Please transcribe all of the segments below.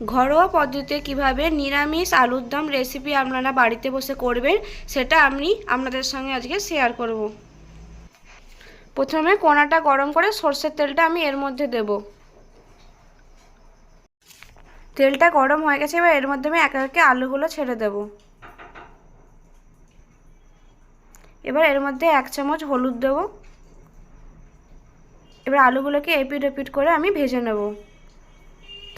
ঘরোয়া পদ্ধতিতে কীভাবে নিরামিষ আলুর দম রেসিপি আপনারা বাড়িতে বসে করবেন, সেটা আমি আপনাদের সঙ্গে আজকে শেয়ার করব। প্রথমে কোনাটা গরম করে সর্ষের তেলটা আমি এর মধ্যে দেব। তেলটা গরম হয়ে গেছে, এবার এর মধ্যে আমি একে একে আলুগুলো ছেড়ে দেব। এবার এর মধ্যে এক চামচ হলুদ দেবো। এবার আলুগুলোকে এপিট এপিট করে আমি ভেজে নেব।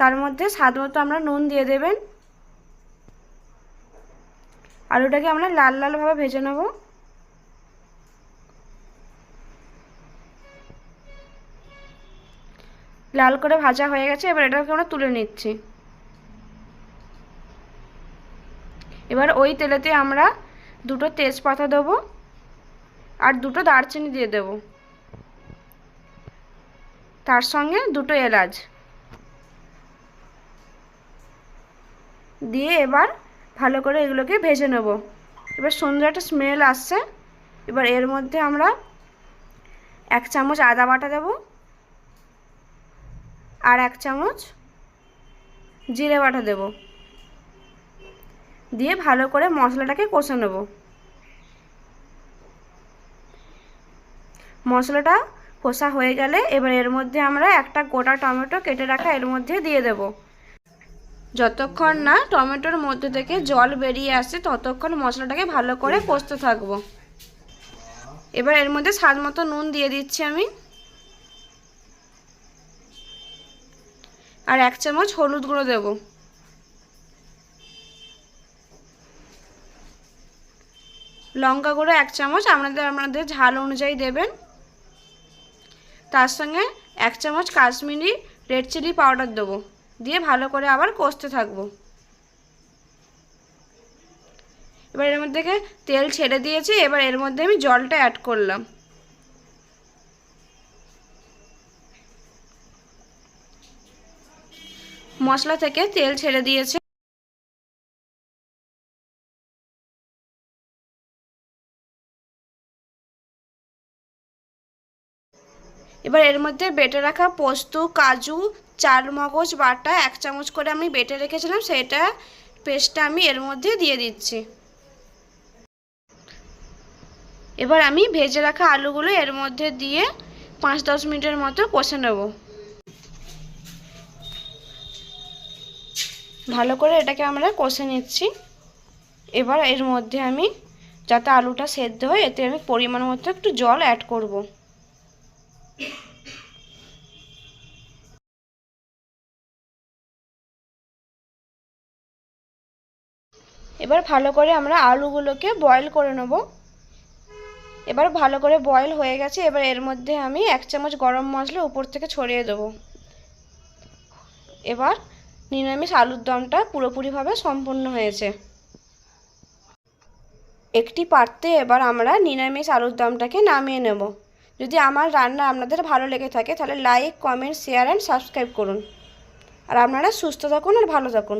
তার মধ্যে স্বাদ মতো আমরা নুন দিয়ে দেবেন। আলুটাকে আমরা লাল লালভাবে ভেজে নেব। লাল করে ভাজা হয়ে গেছে, এবার এটাকে আমরা তুলে নিচ্ছি। এবার ওই তেলেতে আমরা দুটো তেজপাতা দেবো আর দুটো দারচিনি দিয়ে দেবো। তার সঙ্গে দুটো এলাচ। দিয়ে এবার ভালো করে এগুলোকে ভেজে নেব। এবার সুন্দর একটা স্মেল আসছে। এবার এর মধ্যে আমরা এক চামচ আদা বাটা দেব আর এক চামচ জিরে বাটা দেব। দিয়ে ভালো করে মশলাটাকে কষে নেব। মশলাটা কষা হয়ে গেলে এবার এর মধ্যে আমরা একটা গোটা টমেটো কেটে রাখা এর মধ্যে দিয়ে দেব। যতক্ষণ না টমেটোর মধ্যে থেকে জল বেরিয়ে আসে, ততক্ষণ মশলাটাকে ভালো করে কষতে থাকব। এবার এর মধ্যে স্বাদ মতো নুন দিয়ে দিচ্ছি আমি। আর এক চামচ হলুদ গুঁড়ো দেব। লঙ্কা গুঁড়ো এক চামচ আপনাদের আপনাদের ঝাল অনুযায়ী দেবেন। তার সঙ্গে এক চামচ কাশ্মীরি রেড চিলি পাউডার দেবো। দিয়ে ভালো করে আবার কষতে থাকব। এবার এর মধ্যে থেকে তেল ছেড়ে দিয়েছি, এবার এর মধ্যে আমি জলটা অ্যাড করলাম। মশলা থেকে তেল ছেড়ে দিয়েছে। এবার এর মধ্যে বেটে রাখা পোস্ত, কাজু চার মগজ বাটা এক চামচ করে আমি বেটে রেখেছিলাম, সেটা পেস্টটা আমি এর মধ্যে দিয়ে দিচ্ছি। এবার আমি ভেজে রাখা আলুগুলো এর মধ্যে দিয়ে পাঁচ দশ মিনিটের মতো কষে নেব। ভালো করে এটাকে আমরা কষে নিচ্ছি। এবার এর মধ্যে আমি যাতে আলুটা সেদ্ধ হয়, এতে আমি পরিমাণ মতো একটু জল অ্যাড করব। এবার ভালো করে আমরা আলুগুলোকে বয়েল করে নেব। এবার ভালো করে বয়েল হয়ে গেছে, এবার এর মধ্যে আমি এক চামচ গরম মশলা উপর থেকে ছড়িয়ে দেবো। এবার নিরামিষ আলুর দমটা পুরোপুরিভাবে সম্পূর্ণ হয়েছে। একটি পাত্রে এবার আমরা নিরামিষ আলুর দমটাকে নামিয়ে নেব। যদি আমার রান্না আপনাদের ভালো লেগে থাকে, তাহলে like comment share and subscribe করুন। আর আপনারা সুস্থ থাকুন আর ভালো থাকুন।